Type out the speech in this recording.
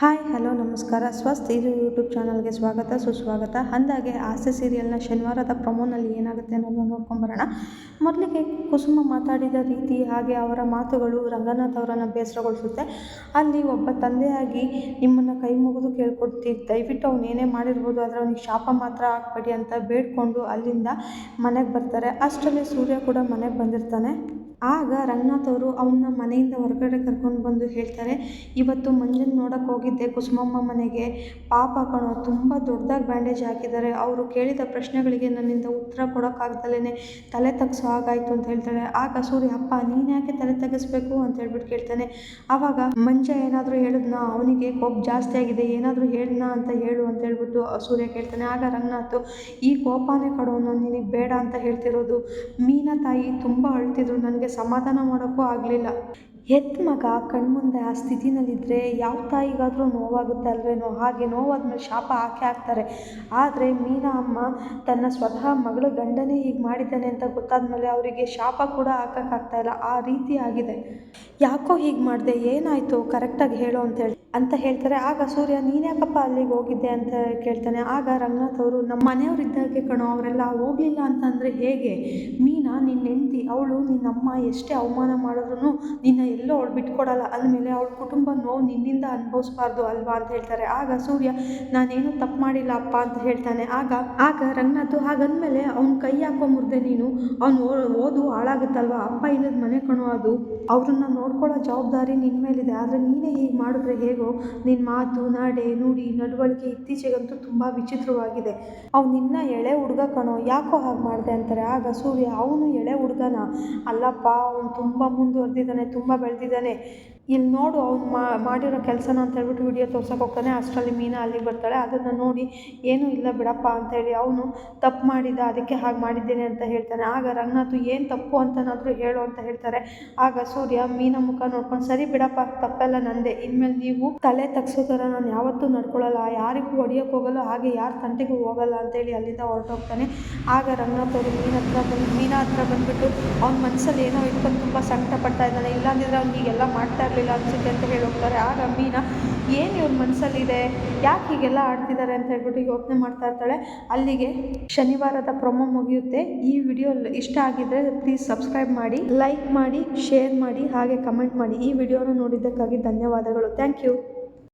Hi, hello, ನಮಸ್ಕಾರ. ಸ್ವಸ್ತ್ ಇದು YouTube ಚಾನಲ್ಗೆ ಸ್ವಾಗತ, ಸುಸ್ವಾಗತ. ಅಂದಾಗೆ ಆಸೆ ಸೀರಿಯಲ್ನ ಶನಿವಾರದ ಪ್ರಮೋನಲ್ಲಿ ಏನಾಗುತ್ತೆ ಅನ್ನೋದನ್ನು ನೋಡ್ಕೊಂಬರೋಣ. ಮೊದಲಿಗೆ ಕುಸುಮ ಮಾತಾಡಿದ ರೀತಿ ಹಾಗೆ ಅವರ ಮಾತುಗಳು ರಂಗನಾಥ್ ಅವರನ್ನು ಬೇಸರಗೊಳಿಸುತ್ತೆ. ಅಲ್ಲಿ ಒಬ್ಬ ತಂದೆಯಾಗಿ ನಿಮ್ಮನ್ನು ಕೈ ಮುಗಿದು ಕೇಳ್ಕೊಡ್ತಿ, ದಯವಿಟ್ಟು ಅವನು ಏನೇ ಮಾಡಿರ್ಬೋದು, ಆದರೆ ಅವನಿಗೆ ಶಾಪ ಮಾತ್ರ ಹಾಕ್ಬೇಡಿ ಅಂತ ಬೇಡ್ಕೊಂಡು ಅಲ್ಲಿಂದ ಮನೆಗೆ ಬರ್ತಾರೆ. ಅಷ್ಟರಲ್ಲಿ ಸೂರ್ಯ ಕೂಡ ಮನೆಗೆ ಬಂದಿರ್ತಾನೆ. ಆಗ ರಂಗನಾಥ್ ಅವರು ಅವನ್ನ ಮನೆಯಿಂದ ಹೊರಗಡೆ ಕರ್ಕೊಂಡು ಬಂದು ಹೇಳ್ತಾರೆ, ಇವತ್ತು ಮಂಜನ್ ನೋಡಕ್ಕೆ ಹೋಗಿದ್ದೆ, ಕುಸುಮಮ್ಮ ಮನೆಗೆ. ಪಾಪ ಕಣೋ, ತುಂಬ ದೊಡ್ಡದಾಗಿ ಬ್ಯಾಂಡೇಜ್ ಹಾಕಿದ್ದಾರೆ. ಅವರು ಕೇಳಿದ ಪ್ರಶ್ನೆಗಳಿಗೆ ನನ್ನಿಂದ ಉತ್ತರ ಕೊಡೋಕ್ಕಾಗ್ದಲೇ ತಲೆ ತಗ್ಸೋ ಹಾಗಾಯಿತು ಅಂತ ಹೇಳ್ತಾಳೆ. ಆಗ ಸೂರ್ಯ, ಅಪ್ಪ, ನೀನು ಯಾಕೆ ತಲೆ ತಗ್ಗಿಸ್ಬೇಕು ಅಂತ ಹೇಳ್ಬಿಟ್ಟು ಕೇಳ್ತಾನೆ. ಆವಾಗ ಮಂಜ ಏನಾದರೂ ಹೇಳಿದ್ನಾ? ಅವನಿಗೆ ಕೋಪ ಜಾಸ್ತಿ ಆಗಿದೆ. ಏನಾದರೂ ಹೇಳಿದ್ನಾ ಅಂತ ಹೇಳು ಅಂತ ಹೇಳ್ಬಿಟ್ಟು ಸೂರ್ಯ ಕೇಳ್ತಾನೆ. ಆಗ ರಂಗನಾಥ್, ಈ ಕೋಪನೇ ಕಡೋ ನಾನು ನಿನಗೆ ಬೇಡ ಅಂತ ಹೇಳ್ತಿರೋದು. ಮೀನಾ ತಾಯಿ ತುಂಬ ಅಳ್ತಿದ್ರು. ನನಗೆ ಸಮಾಧಾನ ಮಾಡೋಕ್ಕೂ ಆಗಲಿಲ್ಲ. ಹೆತ್ತ ಮಗ ಕಣ್ಮುಂದೆ ಆ ಸ್ಥಿತಿನಲ್ಲಿದ್ದರೆ ಯಾವ ತಾಯಿಗಾದರೂ ನೋವಾಗುತ್ತೆ ಅಲ್ವೇನೋ? ಹಾಗೆ ನೋವಾದ್ಮೇಲೆ ಶಾಪ ಹಾಕೇ ಹಾಕ್ತಾರೆ. ಆದರೆ ಮೀನಾ ಅಮ್ಮ ತನ್ನ ಸ್ವತಃ ಮಗಳು ಗಂಡನೇ ಹೀಗೆ ಮಾಡಿದ್ದಾನೆ ಅಂತ ಗೊತ್ತಾದ್ಮೇಲೆ ಅವರಿಗೆ ಶಾಪ ಕೂಡ ಹಾಕೋಕ್ಕಾಗ್ತಾ ಇಲ್ಲ. ಆ ರೀತಿ ಆಗಿದೆ. ಯಾಕೋ ಹೀಗೆ ಮಾಡಿದೆ? ಏನಾಯಿತು? ಕರೆಕ್ಟಾಗಿ ಹೇಳು ಅಂತೇಳಿ ಅಂತ ಹೇಳ್ತಾರೆ. ಆಗ ಸೂರ್ಯ, ನೀನು ಯಾಕಪ್ಪ ಅಲ್ಲಿಗೆ ಹೋಗಿದ್ದೆ? ಅಂತ ಕೇಳ್ತಾನೆ. ಆಗ ರಂಗನಾಥ್ ಅವರು, ನಮ್ಮ ಮನೆಯವ್ರು ಇದ್ದಾಗೆ ಕಣೋ, ಅವರೆಲ್ಲ ಹೋಗಲಿಲ್ಲ ಅಂತಂದರೆ ಹೇಗೆ? ಮೀನಾ ನಿನ್ನ ಹೆಂಡ್ತಿ, ಅವಳು ನಿನ್ನಮ್ಮ ಎಷ್ಟೇ ಅವಮಾನ ಮಾಡಿದ್ರು ನಿನ್ನ ಎಲ್ಲೋ ಅವ್ಳು ಬಿಟ್ಕೊಡಲ್ಲ. ಅಂದಮೇಲೆ ಅವ್ಳ ಕುಟುಂಬ ನೋವು ನಿನ್ನಿಂದ ಅನುಭವಿಸ್ಬಾರ್ದು ಅಲ್ವಾ ಅಂತ ಹೇಳ್ತಾರೆ. ಆಗ ಸೂರ್ಯ, ನಾನೇನು ತಪ್ಪು ಮಾಡಿಲ್ಲ ಅಪ್ಪ ಅಂತ ಹೇಳ್ತಾನೆ. ಆಗ ಆಗ ರಂಗನಾಥು ಹಾಗಂದಮೇಲೆ ಅವ್ನ ಕೈ ಹಾಕೋ ಮುರಿದೆ ನೀನು, ಅವ್ನು ಓದು ಹಾಳಾಗುತ್ತಲ್ವ? ಅಪ್ಪ ಇಲ್ಲದ ಮನೆ ಕಣೋ ಅದು. ಅವ್ರನ್ನ ನೋಡ್ಕೊಳ್ಳೋ ಜವಾಬ್ದಾರಿ ನಿನ್ನ ಮೇಲಿದೆ. ಆದರೆ ನೀನೇ ಹೀಗೆ ಮಾಡಿದ್ರೆ ಹೇಗೋ? ನಿನ್ನ ಮಾತು, ನಡೆ, ನುಡಿ, ನಡವಳಿಕೆ ಇತ್ತೀಚೆಗಂತೂ ತುಂಬ ವಿಚಿತ್ರವಾಗಿದೆ. ಅವ್ನು ನಿನ್ನ ಎಳೆ ಹುಡುಗ ಕಣೋ. ಯಾಕೋ ಹಾಗೆ ಮಾಡಿದೆ ಅಂತಾರೆ. ಆಗ ಸೂರ್ಯ, ಅವನು ಎಳೆ ಹುಡುಗನ? ಅಲ್ಲಪ್ಪ, ಅವನು ತುಂಬ ಮುಂದುವರೆದಿದ್ದಾನೆ, ತುಂಬ ಬೆಳೆದಿದ್ದಾನೆ ಇಲ್ಲಿ ನೋಡು ಅವ್ನು ಮಾಡಿರೋ ಕೆಲಸನ ಅಂತ ಹೇಳ್ಬಿಟ್ಟು ವಿಡಿಯೋ ತೋರ್ಸಕ್ಕೆ ಹೋಗ್ತಾನೆ. ಅಷ್ಟರಲ್ಲಿ ಮೀನಾ ಅಲ್ಲಿಗೆ ಬರ್ತಾಳೆ. ಅದನ್ನು ನೋಡಿ, ಏನೂ ಇಲ್ಲ ಬಿಡಪ್ಪ ಅಂತೇಳಿ ಅವನು ತಪ್ಪು ಮಾಡಿದ, ಅದಕ್ಕೆ ಹಾಗೆ ಮಾಡಿದ್ದೇನೆ ಅಂತ ಹೇಳ್ತಾನೆ. ಆಗ ರಂಗನಾಥ್ ಏನು ತಪ್ಪು ಅಂತನಾದರೂ ಹೇಳು ಅಂತ ಹೇಳ್ತಾರೆ. ಆಗ ಸೂರ್ಯ ಮೀನಾ ಮುಖ ನೋಡ್ಕೊಂಡು, ಸರಿ ಬಿಡಪ್ಪ, ತಪ್ಪೆಲ್ಲ ನಂದೆ. ಇನ್ಮೇಲೆ ನೀವು ತಲೆ ತಗ್ಸೋ ಥರ ನಾನು ಯಾವತ್ತೂ ನಡ್ಕೊಳ್ಳಲ್ಲ ಯಾರಿಗೂ ಹೊಡಿಯೋಕ್ಕೆ ಹೋಗಲ್ಲ. ಹಾಗೆ ಯಾರ ತಂಟೆಗೂ ಹೋಗಲ್ಲ ಅಂತೇಳಿ ಅಲ್ಲಿಂದ ಹೊರಟೋಗ್ತಾನೆ. ಆಗ ರಂಗನಾಥ್ ಅವರು ಮೀನ ಹತ್ರ ಬಂದು, ಮೀನಾ ಹತ್ರ ಬಂದುಬಿಟ್ಟು ಅವ್ನ ಮನಸ್ಸಲ್ಲಿ ಏನೋ ಇಟ್ಕೊಂಡು ತುಂಬ ಸಂಕಟ ಪಡ್ತಾ ಇದ್ದಾನೆ ಇಲ್ಲಾಂದಿದ್ರೆ ಅವ್ನಿಗೆಲ್ಲ ಮಾಡ್ತಾ ಇರಲಿಲ್ಲ ಅನಿಸುತ್ತೆ ಅಂತ ಹೇಳಿ ಹೋಗ್ತಾರೆ. ಆಗ ಮೀನಾ, ಏನು ಇವ್ರ ಮನಸ್ಸಲ್ಲಿದೆ ಯಾಕೆ ಹೀಗೆಲ್ಲ ಆಡ್ತಿದ್ದಾರೆ ಅಂತ ಹೇಳ್ಬಿಟ್ಟು ಯೋಚನೆ ಮಾಡ್ತಾ ಇರ್ತಾಳೆ. ಅಲ್ಲಿಗೆ ಶನಿವಾರದ ಪ್ರೊಮೋ ಮುಗಿಯುತ್ತೆ. ಈ ವಿಡಿಯೋ ಇಷ್ಟ ಆಗಿದ್ದರೆ ಪ್ಲೀಸ್ ಸಬ್ಸ್ಕ್ರೈಬ್ ಮಾಡಿ ಲೈಕ್ ಮಾಡಿ ಶೇರ್ ಮಾಡಿ, ಹಾಗೆ ಕಮೆಂಟ್ ಮಾಡಿ. ಈ ವಿಡಿಯೋನ ನೋಡಿದ್ದಕ್ಕಾಗಿ ಧನ್ಯವಾದಗಳು. Thank you